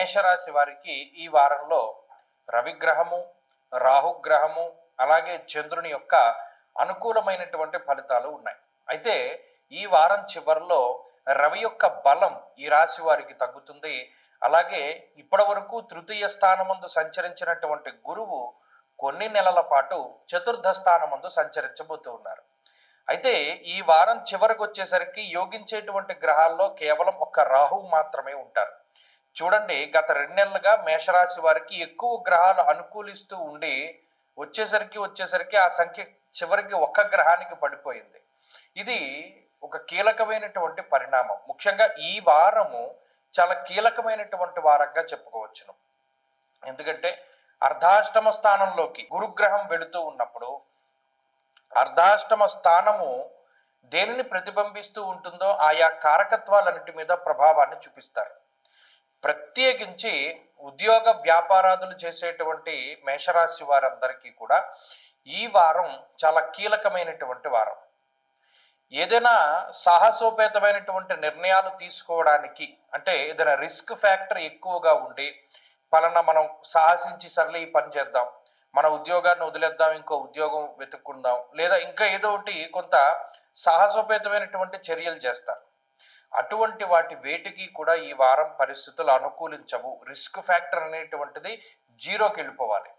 మేషరాశి వారికి ఈ వారంలో రవిగ్రహము రాహుగ్రహము అలాగే చంద్రుని యొక్క అనుకూలమైనటువంటి ఫలితాలు ఉన్నాయి. అయితే ఈ వారం చివరిలో రవి యొక్క బలం ఈ రాశి వారికి తగ్గుతుంది. అలాగే ఇప్పటి వరకు తృతీయ స్థానమందు సంచరించినటువంటి గురువు కొన్ని నెలల పాటు చతుర్థ స్థానమందు సంచరించబోతూ ఉన్నారు. అయితే ఈ వారం చివరికి వచ్చేసరికి యోగించేటువంటి గ్రహాల్లో కేవలం ఒక్క రాహువు మాత్రమే ఉంటారు. చూడండి గత రెండు నెలలుగా మేషరాశి వారికి ఎక్కువ గ్రహాలు అనుకూలిస్తూ ఉండి వచ్చేసరికి వచ్చేసరికి ఆ సంఖ్య చివరికి ఒక్క గ్రహానికి పడిపోయింది. ఇది ఒక కీలకమైనటువంటి పరిణామం. ముఖ్యంగా ఈ వారము చాలా కీలకమైనటువంటి వారంగా చెప్పుకోవచ్చును. ఎందుకంటే అర్ధాష్టమ స్థానంలోకి గురుగ్రహం వెళుతూ ఉన్నప్పుడు అర్ధాష్టమ స్థానము దేనిని ప్రతిబింబిస్తూ ఉంటుందో ఆయా కారకత్వాలన్నిటి మీద ప్రభావాన్ని చూపిస్తారు. ప్రత్యేకించి ఉద్యోగ వ్యాపారాదులు చేసేటువంటి మేషరాశి వారందరికీ కూడా ఈ వారం చాలా కీలకమైనటువంటి వారం. ఏదైనా సాహసోపేతమైనటువంటి నిర్ణయాలు తీసుకోవడానికి అంటే ఏదైనా రిస్క్ ఫ్యాక్టర్ ఎక్కువగా ఉండి పలానా మనం సాహసించి సర్లే ఈ పని చేద్దాం మన ఉద్యోగాన్ని వదిలేద్దాం ఇంకో ఉద్యోగం వెతుక్కుందాం లేదా ఇంకా ఏదో ఒకటి కొంత సాహసోపేతమైనటువంటి చర్యలు చేస్తారు. అటువంటి వాటి వేటికి కూడా ఈ వారం పరిస్థితులు అనుకూలించవు. రిస్క్ ఫ్యాక్టర్ అనేటువంటిది జీరోకి వెళ్ళిపోవాలి.